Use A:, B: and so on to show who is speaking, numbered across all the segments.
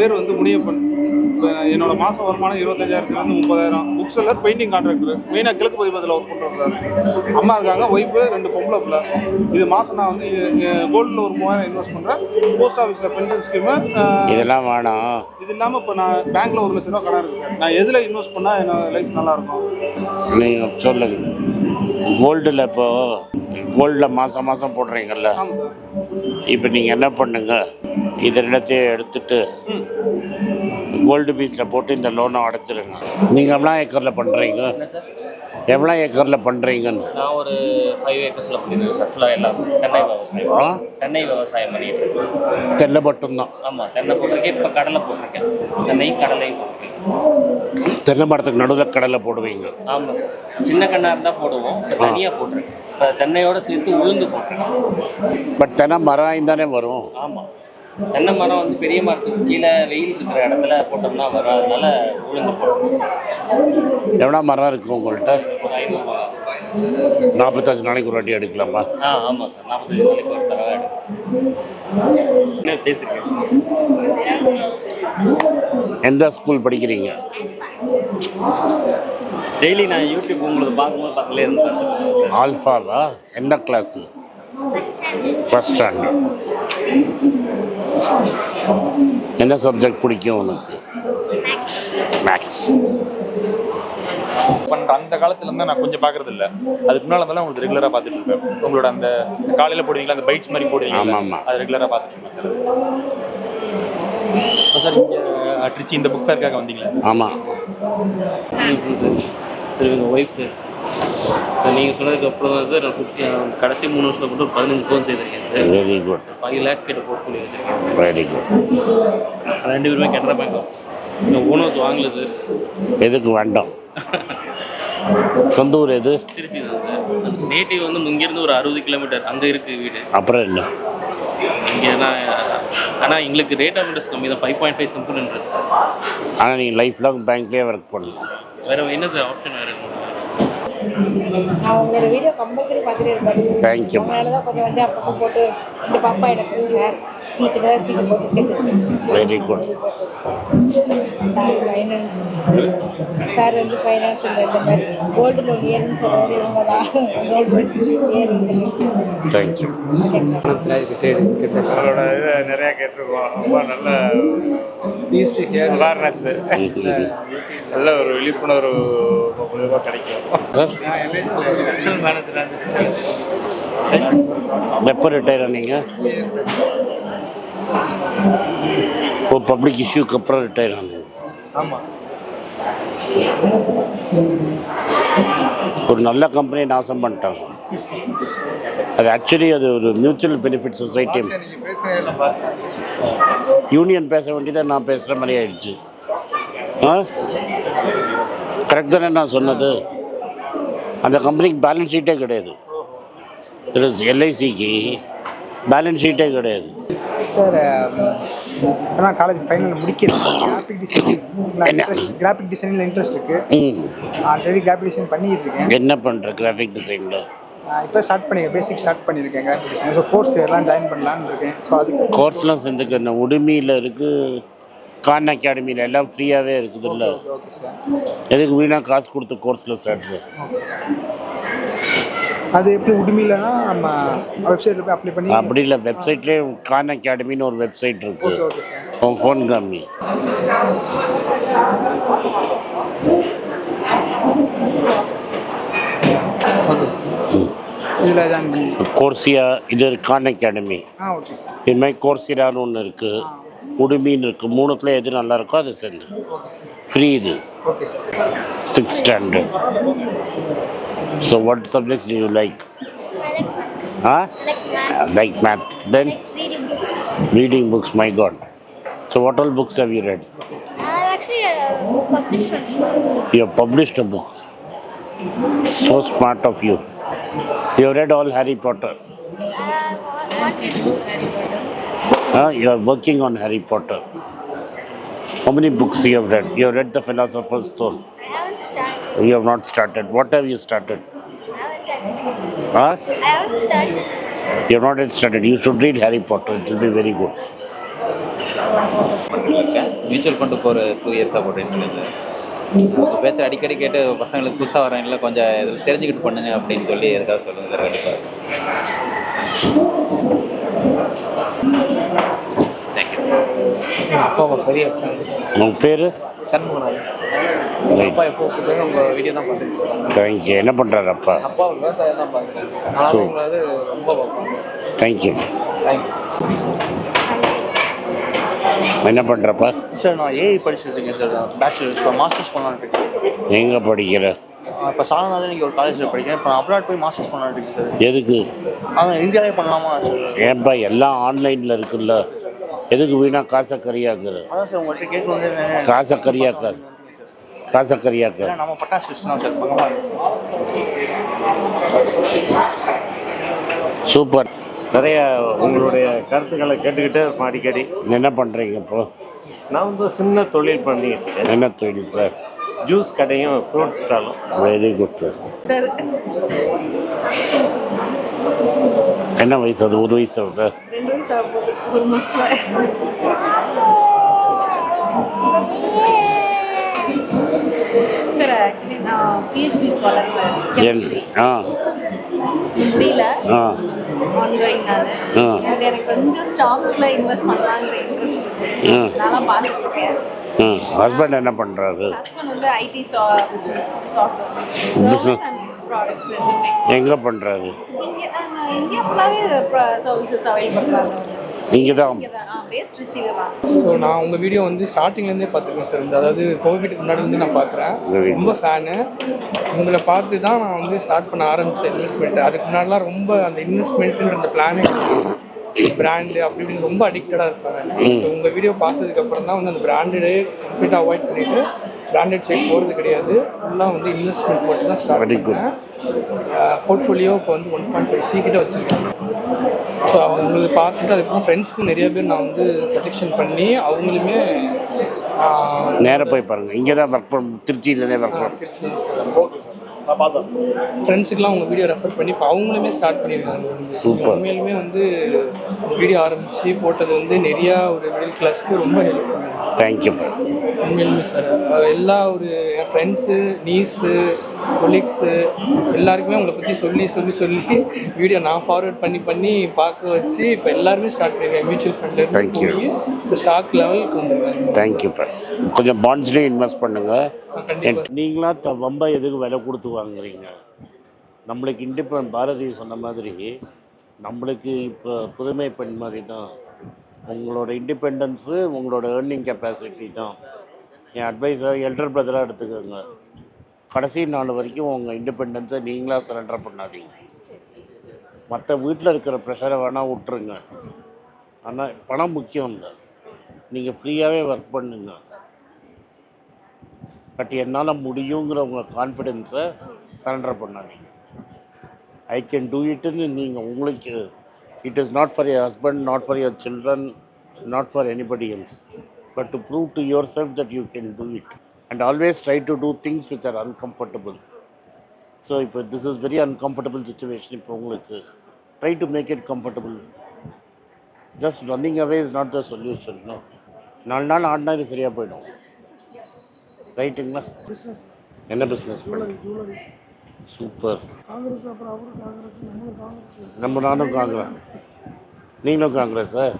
A: பேர் வந்து முனியப்பன். என்னோட மாதம் வருமானம் இருபத்தஞ்சாயிரத்துலேருந்து முப்பதாயிரம். புக் செல்லர் பெயிண்டிங் கான்ட்ராக்டர் மெயினாக கிழக்கு பதிப்பதில் ஒர்க் பண்ணுறாரு அம்மா இருக்காங்க ஒய்ஃபு ரெண்டு பொம்பளை பிள்ளை. இது மாதம் நான் வந்து கோல்டில் ஒரு மூவாயிரம் இன்வெஸ்ட் பண்ணுறேன் போஸ்ட் ஆஃபீஸில் பென்ஷன் ஸ்கீமு
B: இதெல்லாம் வேணாம்.
A: இது இல்லாமல் இப்போ நான் பேங்க்கில் ஒரு லட்ச ரூபா கடன் இருக்குது சார். நான் எதில் இன்வெஸ்ட் பண்ணால் என்னோட லைஃப் நல்லாயிருக்கும்?
B: நீங்கள் சொல்லுங்க. கோல்டில் இப்போ கோல்டில் மாதம் மாதம் போடுறீங்கல்ல. இப்போ நீங்கள் என்ன பண்ணுங்க? இது ரெண்டத்தையும் எடுத்துட்டு கோல்டு பீஸில் போட்டு இந்த லோனை அடைச்சிருங்க. நீங்கள் எவ்வளோ ஏக்கரில் பண்ணுறீங்க எவ்வளோ ஏக்கரில் பண்ணுறீங்கன்னு
C: நான் ஒரு ஃபைவ் ஏக்கர்ஸில் பண்ணியிருக்கேன் சார் ஃபுல்லாக எல்லாம். தென்னை விவசாயம். தென்னை விவசாயம் பண்ணிட்டு இருக்கேன்.
B: தெல்ல மட்டும்தான்?
C: ஆமாம் தென்னை போட்டிருக்கேன் இப்போ கடலை போட்டிருக்கேன். தென்னை கடலையும் போட்டிருக்கேன்
B: தென்னை மரத்துக்கு நடுவில் கடலை போடுவீங்க.
C: ஆமாம் சார். சின்ன கண்ணாக இருந்தால் போடுவோம் இப்போ தனியாக போட்டிருக்கேன். இப்போ தென்னையோட சேர்த்து உளுந்து போட்டிருக்கேன்.
B: பட் தென்னை மரம் தானே வரும்.
C: ஆமாம் தென்னை மரம் வந்து பெரிய மரத்துக்கு கீழே வெயில் இருக்கிற இடத்துல போட்டோம்னா வரும். அதனால உளுந்து போடணும்.
B: எவ்வளோ மரம் இருக்குது உங்கள்கிட்ட?
C: ஒரு ஐநூறு மரம்.
B: நாற்பத்தஞ்சு நாளைக்கு ஒரு வாட்டி எடுக்கலாமா?
C: ஆ ஆமாம் சார். நாற்பத்தஞ்சு நாளைக்கு ஒரு தடவை எடுக்கும் என்ன பேசுகிறேன்
B: எந்த ஸ்கூல் படிக்கிறீங்க?
C: டெய்லி நான் யூடியூப் உங்களுக்கு பார்க்கும்போது பக்கத்துல இருந்து
B: ஆல்ஃபாவா? எந்த கிளாஸு ஃபஸ்ட் ஸ்டாண்டர்ட் என்ன சப்ஜெக்ட் பிடிக்கும் உனக்கு? மேக்ஸ்
D: அந்த காலத்துல இருந்து நான் கொஞ்சம் பாக்குறது இல்ல அதுக்கு முன்னால இருந்தாலும் உங்களுக்கு ரெகுலரா பார்த்துட்டு இருப்பேன். உங்களோட அந்த காலையில போடுவீங்களா? அந்த பைட்ஸ் மாதிரி போடுவீங்க
B: ஆமா, ஆமா.
D: அது ரெகுலரா பார்த்துட்டு இருப்பேன் சார். இப்போ சார் இங்க ட்ரிச்சி இந்த புக் ஃபேருக்காக வந்தீங்களா?
B: ஆமாம்
C: சார் ஒய்ஃப் சார். சார் நீங்கள் சொன்னதுக்கு அப்புறம் தான் சார் நான் ஃபிஃப்டி கடைசி மூணு வருஷத்தில் மட்டும் பதினஞ்சு phone செய்திருக்கேன் sir
B: very good
C: five lakhs கிட்ட போர்ட்ஃபோலியோ வச்சிருக்கேன்.
B: வெரி குட்
C: ரெண்டு பேருமே கனரா பேங்க் இந்த ஓனர்ஸ் வாங்கல சார்
B: எதுக்கு வேண்டாம்? சொந்த ஊர் எது?
C: திருச்சி தான் சார் நேட்டிவ் வந்து இங்கேருந்து ஒரு அறுபது கிலோமீட்டர் அங்கே இருக்குது வீடு.
B: அப்புறம் என்ன?
C: இங்கே நான் ஆனால் எங்களுக்கு ரேட் ஆஃப் இன்ட்ரெஸ்ட் கம்மி தான். Five point five simple interest
B: ஆனால் நீங்கள் லைஃப் லாங் பேங்க்லேயே ஒர்க் பண்ணலாம்.
C: வேறு என்ன சார் ஆப்ஷன் வேறு
E: நான் உங்களோட வீடியோ கம்பல்சரி பார்த்துட்டே இருப்பேன்
B: you.
E: அதனால தான் கொஞ்சம் வந்து அப்பப்போ போட்டு இந்த பாப்பா எனக்கு சார் சின்ன சின்னதாக சீட்டு போட்டு சேர்த்து
B: very good
E: sir finance sir வந்து ஃபைனான்ஸ் இந்த இந்த மாதிரி கோல்டு லோன் ஏறுன்னு சொல்கிறது இவங்க தான். கோல்டு ஏறுன்னு சொல்லி.
B: தேங்க்யூ
F: அவரோட இதை நிறைய கேட்டிருக்கோம். ரொம்ப நல்ல அவேர்னஸ் நல்ல ஒரு விழிப்புணர்வு கிடைக்கும்.
B: எப்போ ரிட்டையர் ஆனீங்க. ஓ பப்ளிக் இஷ்யூக்கு அப்புறம் ரிட்டையர் ஆனீங்க.
A: ஆமாம்
B: ஒரு நல்ல கம்பெனியை நாசம் பண்ணிட்டாங்க. அது ஆக்சுவலி அது ஒரு மியூச்சுவல் பெனிஃபிட் சொசைட்டி யூனியன் பேச வேண்டியதை நான் பேசுகிற மாதிரி ஆயிடுச்சு. ஆ? கரெக்ட் தானே நான் சொன்னது. அந்த கம்பெனிக்கு பேலன்ஸ் ஷீட்டே கிடையாது. எல்ஐசிக்கு பேலன்ஸ் ஷீட்டே கிடையாது.
G: சார் நான் காலேஜ் ஃபைனல் முடிக்கிறேன் கிராஃபிக் டிசைனிங்? கிராஃபிக் டிசைனில் இன்ட்ரெஸ்ட் இருக்கு. ஆல்ரெடி கிராஃபிக் டிசைன் பண்ணிட்டு இருக்கேன்.
B: என்ன பண்ணுற கிராஃபிக் டிசைனில்
G: இப்போ ஸ்டார்ட் பண்ணிருக்கேன். பேசிக் ஸ்டார்ட் பண்ணியிருக்கேன் கிராஃபிக் டிசைன் ஸோ கோர்ஸ் எல்லாம் ஜாயின் பண்ணலான்னு இருக்கேன். ஸோ அதுக்கு
B: கோர்ஸ்லாம் சேர்ந்துக்க உடுமையில் இருக்குது கான் அகாடமியில் எல்லாம் ஃப்ரீயாகவே இருக்குது இல்லை எதுக்கு வீணாக காசு கொடுத்து கோர்ஸில் சேர்த்து
G: அது எப்படி உடுமையிலனா நம்ம வெப்சைட்டில் போய் அப்ளை பண்ணி
B: அப்படி இல்லை வெப்சைட்லேயே கான் அகாடமின்னு ஒரு வெப்சைட்
G: சார்
B: உன் ஃபோன் காமி
G: இதில் பண்ணி
B: கோர்சியா இது கான் அகாடமி இது மாதிரி கோர்சிரான்னு ஒன்று இருக்குது உடுமின்னு இருக்குது மூணுத்துல எது நல்லா இருக்கோ அதை
G: சார்
B: ஃப்ரீ இது six standard so what subjects do you like ah like math then
H: books.
B: reading books my god so what all books have you read
H: I've actually uh, published one small
B: you have published a book so smart of you you have read all harry potter
H: I wanted to
B: huh? you are working on harry potter how many books you have read you have read the philosopher's stone
H: I haven't started.
B: you have not started what have you started
H: I haven't actually started.
B: huh?
H: I haven't started.
B: you have not yet started you should read harry potter it will be very good
I: பண்ணிட்டு இருக்கேன் mutual fund போகிற two இயர்ஸாக உங்கள் பேச்சை அடிக்கடி கேட்டு பசங்களுக்கு புதுசாக வரவங்கள கொஞ்சம் இதில் தெரிஞ்சுக்கிட்டு பண்ணுங்க அப்படின்னு சொல்லி எதுக்காக சொல்லுங்க சார் கண்டிப்பாக
G: அம்மா பெரிய
B: உங்கள் பேர்?
G: சண்முகநாதன்.
B: ரைட்
G: அப்பா எப்போ கூப்பிட்டு உங்கள் வீடியோ தான் பார்த்துட்டு இருக்காங்க
B: தேங்க்யூ என்ன பண்ணுறாரு அப்பா?
G: அப்பா விவசாயம் தான் பார்க்குறாங்க ஆனால் உங்களை வந்து ரொம்ப பார்ப்பாங்க.
B: தேங்க்யூ
G: தேங்க்யூ
B: என்ன பண்ணுறப்ப
J: சார் நான் ஏஐ படிச்சுட்டு இருக்கேன் சார் பேச்சுலர்ஸ் மாஸ்டர்ஸ் பண்ணலான்னு இருக்கேன்
B: எங்கே படிக்கிற?
J: இப்போ சாலநாதன் இங்கே ஒரு காலேஜில் படிக்கிறேன். இப்போ நான் அப்ராட் போய் மாஸ்டர்ஸ் பண்ணலான்னு இருக்கேன் சார்
B: எதுக்கு?
J: ஆனால் இந்தியாவே பண்ணலாமா சார்
B: ஏன்பா எல்லாம் ஆன்லைனில் இருக்குல்ல? எதுக்கு வீணா காசை கரியாக்குற
J: அதான் சார் உங்கள்கிட்ட கேட்கணுன்னு
B: காசை கரியாக்காது காசை
J: நம்ம பட்டாசு சார்
B: சூப்பர்.
F: நிறைய உங்களுடைய கருத்துக்களை கேட்டுக்கிட்டே இருப்பேன் அடிக்கடி.
B: என்ன பண்ணுறீங்க இப்போ?
F: நான் வந்து சின்ன தொழில் இருக்கேன்.
B: என்ன தொழில் சார்?
F: ஜூஸ் கடையும் ஃப்ரூட் ஸ்டாலும்.
B: வெரி குட் சார் என்ன வயசு அது ஒரு வயசு ஆகுது?
E: சார் ஆக்சுவலி நான் பிஹெச்டி ஸ்காலர் சார் கெமிஸ்ட்ரி
B: ஆ.
E: முடியல
B: ஆ.
E: ஆன்கோயிங் நான். பட் எனக்கு கொஞ்சம் ஸ்டாக்ஸில் இன்வெஸ்ட் பண்ணலாங்கிற இன்ட்ரெஸ்ட் இருக்கு.
B: ம்.
E: நான் பார்த்துட்டு இருக்கேன்
B: ம். ஹஸ்பண்ட் என்ன பண்ணுறாரு
E: ஹஸ்பண்ட் வந்து IT business software service and products
B: எங்கே பண்ணுறாரு
E: இங்கே இந்தியா ஃபுல்லாகவே சர்வீசஸ் அவைல் பண்ணுறாங்க
B: இங்கே தான்
G: ஸோ நான் உங்கள் வீடியோ வந்து ஸ்டார்டிங்லேருந்தே பார்த்துருக்கேன் சார் இந்த அதாவது கோவிட்டுக்கு முன்னாடிலேருந்து நான் பார்க்குறேன். ரொம்ப ஃபேனு உங்களை பார்த்து தான் நான் வந்து ஸ்டார்ட் பண்ண ஆரம்பித்தேன் இன்வெஸ்ட்மெண்ட் அதுக்கு முன்னாடிலாம் ரொம்ப அந்த இன்வெஸ்ட்மெண்ட்டுன்ற அந்த பிளானே பிராண்டு அப்படி இப்படின்னு ரொம்ப அடிக்டடாக இருப்பாங்க உங்கள் வீடியோ பார்த்ததுக்கப்புறம் தான் வந்து அந்த பிராண்டடே கம்ப்ளீட்டாக அவாய்ட் பண்ணிவிட்டு பிராண்டட் சைட் போகிறது கிடையாது. ஃபுல்லாக வந்து இன்வெஸ்ட்மெண்ட் மட்டும் தான் ஸ்டார்ட்
B: Very good.
G: பண்ணேன் போர்ட்ஃபோலியோ இப்போ வந்து ஒன் பாயிண்ட் ஃபைவ் சி கிட்ட வச்சுருக்கேன் ஸோ அவங்களுக்கு பார்த்துட்டு அதுக்கப்புறம் ஃப்ரெண்ட்ஸ்க்கு நிறைய பேர் நான் வந்து சஜெக்ஷன் பண்ணி அவங்களுமே
B: நேராக போய் பாருங்கள் இங்கே தான் ஒர்க் பண்ண திருச்சியிலே ஒர்க் பண்ண
G: திருச்சி ஃப்ரெண்ட்ஸுக்கெலாம் உங்கள் வீடியோ ரெஃபர் பண்ணி இப்போ அவங்களுமே ஸ்டார்ட் பண்ணியிருக்காங்க.
B: Super.
G: உண்மையிலுமே வந்து வீடியோ ஆரம்பித்து போட்டது வந்து நிறையா ஒரு மிடில் கிளாஸ்க்கு ரொம்ப ஹெல்ப்ஃபுல்
B: தேங்க்யூ
G: உண்மையிலுமே சார். எல்லா ஒரு என் ஃப்ரெண்ட்ஸு நீஸு கொலீக்ஸு எல்லாருக்குமே உங்களை பற்றி சொல்லி சொல்லி சொல்லி வீடியோ நான் ஃபார்வர்ட் பண்ணி பண்ணி பார்க்க வச்சு இப்போ எல்லாருமே ஸ்டார்ட் பண்ணியிருக்காங்க மியூச்சுவல் ஃபண்ட்லேருந்து. போய் இப்போ ஸ்டாக் லெவலுக்கு வந்துருக்காங்க.
B: தேங்க்யூ கொஞ்சம் பாண்ட்ஸ்லேயும் இன்வெஸ்ட் பண்ணுங்கள்
G: கண்டிப்பாக
B: நீங்களா த வம்பா எதுக்கு விலை கொடுத்து வாங்குறீங்க? நம்மளுக்கு இண்டிபெண்ட் பாரதி சொன்ன மாதிரி நம்மளுக்கு இப்போ புதுமை பெண் மாதிரி தான். உங்களோட இண்டிபெண்டன்ஸு உங்களோட ஏர்னிங் கெப்பாசிட்டி தான். என் அட்வைஸாக எல்டர் பிரதராக எடுத்துக்கோங்க. கடைசி நாள் வரைக்கும் உங்கள் இண்டிபெண்டன்ஸை நீங்களாக சரண்டர் பண்ணாதீங்க. மற்ற வீட்டில் இருக்கிற ப்ரெஷரை வேணால் விட்டுருங்க. ஆனால் பணம் முக்கியம் இல்லை. நீங்கள் ஃப்ரீயாகவே ஒர்க் பண்ணுங்க. பட் என்னால் முடியுங்கிற உங்கள் கான்ஃபிடென்ஸை சரண்டர் பண்ணாதீங்க. ஐ கேன் டூ இட்டுன்னு நீங்கள் உங்களுக்கு it is not for your husband not for your children not for anybody else but to prove to yourself that you can do it and always try to do things which are uncomfortable so இப்போ this is very uncomfortable situation இப்போ உங்களுக்கு try to make it comfortable just running away is not the solution நாலு நாள் ஆடினா இது சரியாக போயிடும். ரைட்டுங்களா
K: பிஸ்னஸ்
B: என்ன பிஸ்னஸ் சூப்பர்
K: காங்கிரஸ் அப்புறம் அவரும் காங்கிரஸ்
B: நம்ம நானும் காங்கிரஸ். நீங்களும் Congress? Sir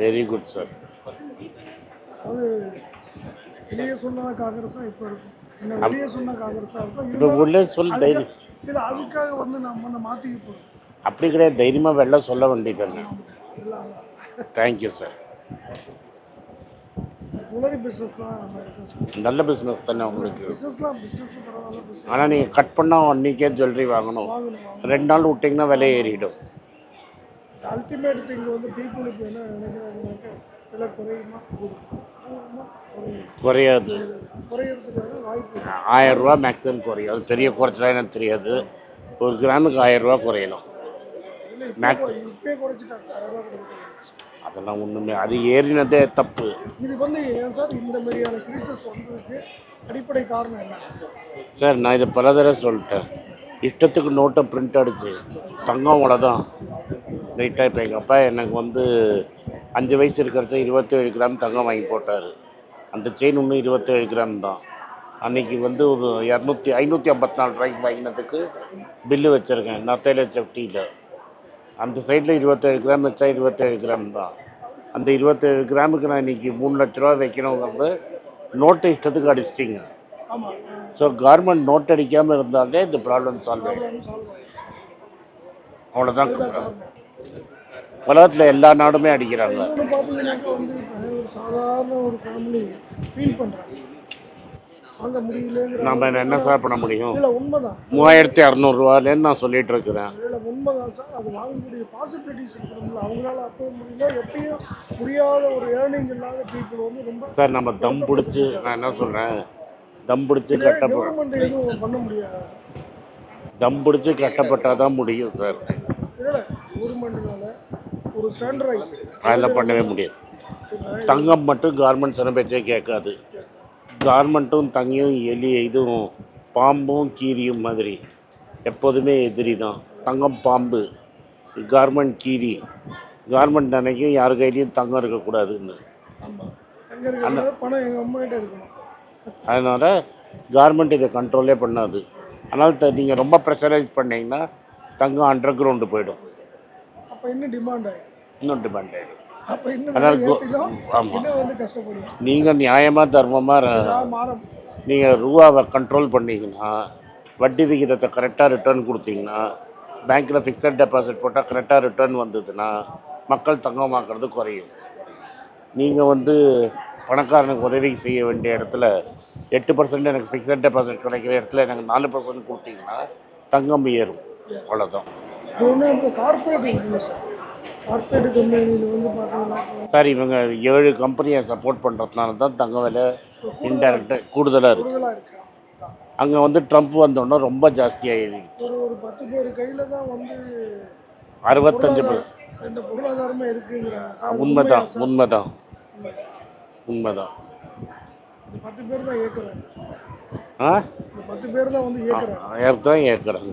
B: very good sir
K: அது வெளியே சொன்னா காங்கிரஸா இப்போ இருக்கும். வெளியே சொன்னா காங்கிரஸா இருக்கும்.
B: இப்போ உள்ளே சொல் தைரியம்
K: இல்ல அதுக்காக வந்து நம்ம வந்து போறோம்.
B: அப்படி கிடையாது. தைரியமாக வெளில சொல்ல வேண்டியது தேங்க்யூ சார்
K: பிஸ்னஸ் தான்
B: நல்ல பிஸ்னஸ் தானே உங்களுக்கு. ஆனால் நீங்கள் கட் பண்ணால் அன்றைக்கே ஜுவல்லரி வாங்கணும். ரெண்டு நாள் விட்டிங்கன்னா விலை ஏறிடும்.
K: அல்டிமேட் திங் வந்து பீப்புளுக்கு என்ன நினைக்கிறாங்கன்னாக்க விலை குறையுமா?
B: குறையாது.
K: குறையறதுக்கான வாய்ப்பு.
B: ஆயிரம் ரூபா மேக்ஸிமம் குறையும். அது பெரிய குறைச்சலாம் எனக்கு தெரியாது. ஒரு கிராமுக்கு ஆயிரம் ரூபா குறையணும்.
K: இல்ல இப்போ
B: மேக்ஸ்
K: இப்பயே குறைச்சிட்டாங்க. ஆயிரம் ரூபாய் கொடுக்குறாங்க
B: அதெல்லாம் ஒன்றுமே அது ஏறினதே தப்பு.
K: இது வந்து ஏன் சார் இந்த மாதிரியான கிரீசஸ் வந்ததுக்கு அடிப்படை காரணம் என்ன?
B: சார் நான் இதை பல தடவை சொல்லிட்டேன். இஷ்டத்துக்கு நோட்டை பிரிண்ட் அடிச்சு. தங்கம் தான் ரைட்டாக இப்போ எங்கள் அப்பா எனக்கு வந்து அஞ்சு வயசு இருக்கிறச்ச இருபத்தேழு கிராம் தங்கம் வாங்கி போட்டார். அந்த செயின் இன்னும் இருபத்தேழு கிராம் தான். அன்றைக்கி வந்து ஒரு இரநூத்தி ஐநூற்றி ஐம்பத்தி நாலு ரூபாய்க்கு வாங்கினதுக்கு பில்லு வச்சுருக்கேன். நத்தையில செப்டியில் அந்த சைடில் இருபத்தேழு கிராம் வச்சா இருபத்தேழு கிராம் தான். அந்த இருபத்தேழு கிராமுக்கு நான் இன்னைக்கு மூணு லட்ச ரூபா வைக்கணுங்கிறது நோட்டு இஷ்டத்துக்கு அடிச்சிட்டிங்க.
K: ஆமாம்
B: ஸோ கவர்மெண்ட் நோட் அடிக்காமல் இருந்தாலே இந்த ப்ராப்ளம் சால்வ் ஆகிடும் அவ்வளோதான் உலகத்தில் எல்லா நாடுமே அடிக்கிறாங்க. நம்ம என்ன சார் பண்ண முடியும்? மூவாயிரத்தி அறநூறுவாலேன்னு நான் சொல்லிட்டு இருக்கிறேன்.
K: உண்மைதான் சார். அது வாங்கக்கூடிய பாசிபிலிட்டிஸ் இருக்கணும்ல அவங்களால அப்போ முடியல எப்பயும் முடியாத ஒரு ஏர்னிங் இல்லாத பீப்புள் வந்து ரொம்ப
B: சார் நம்ம தம் பிடிச்சி நான் என்ன சொல்கிறேன் தம் பிடிச்சி கட்டப்ப
K: கவர்மெண்ட் எதுவும் பண்ண முடியாது.
B: தம் பிடிச்சி கட்டப்பட்டால் தான் முடியும் சார்.
K: இல்லை கவர்மெண்ட்னால ஒரு ஸ்டாண்டர்டைஸ்
B: அதெல்லாம் பண்ணவே முடியாது. தங்கம் மட்டும் கார்மெண்ட் சொன்ன பேச்சே கேட்காது. கார்மெண்ட்டும் தங்கியும் எலி இதுவும் பாம்பும் கீரியும் மாதிரி எப்போதுமே எதிரி தான். தங்கம் பாம்பு கார்மெண்ட் கீரி. கார்மெண்ட் நினைக்கும் யார் கையிலையும் தங்கம் இருக்கக்கூடாதுன்னு. அதனால் கார்மெண்ட் இதை கண்ட்ரோலே பண்ணாது. த நீங்கள் ரொம்ப ப்ரெஷரைஸ் பண்ணீங்கன்னா தங்கம் அண்டர் கிரவுண்டு போயிடும்.
K: அப்போ இன்னும் டிமாண்ட் ஆகிடும்
B: இன்னும் டிமாண்ட் ஆகிடும்
K: அப்போ இன்னும்
B: அதனால
K: விலை
B: கோ-
K: ஏற்றிடும்
B: ஆமா.
K: இன்னும் வந்து கஷ்டப்படுவோம்?
B: நீங்கள் நியாயமாக தர்மமாக நீங்கள் ரூபாவை கண்ட்ரோல் பண்ணீங்கன்னா வட்டி விகிதத்தை கரெக்டாக ரிட்டர்ன் கொடுத்தீங்கன்னா பேங்க்கில் ஃபிக்ஸட் டெபாசிட் போட்டால் கரெக்டாக ரிட்டர்ன் வந்ததுன்னா மக்கள் தங்கமாக்குறது குறையும். நீங்கள் வந்து பணக்காரனுக்கு உதவி செய்ய வேண்டிய இடத்துல எட்டு பர்சன்ட் எனக்கு ஃபிக்ஸட் டெபாசிட் கிடைக்கிற இடத்துல எனக்கு நாலு பர்சன்ட் கொடுத்தீங்கன்னா தங்கம் ஏறும். அவ்வளோதான்
K: இது ஒன்று கார்பரேட் இருக்குல்ல சார். கார்பரேட் கம்பெனியில் வந்து பார்த்தீங்கன்னா
B: சார் இவங்க ஏழு கம்பெனியை சப்போர்ட் பண்ணுறதுனால தான் தங்க விலை இன்டெரக்டாக கூடுதலாக இருக்குது அங்கே வந்து ட்ரம்ப் வந்தோடனே ரொம்ப ஜாஸ்தியாகிடுச்சு
K: ஒரு ஒரு பத்து பேர் கையில் தான் வந்து
B: அறுபத்தஞ்சு பேர்.
K: இந்த பொருளாதாரமே இருக்குங்கிறாங்க
B: உண்மைதான் உண்மைதான். உண்மைதான்.
K: பத்து பேர் தான் ஏற்கிறாங்க
B: ஆ?
K: பத்து பேர் தான் வந்து ஏற்கிறாங்க
B: ஏற்கிறாங்க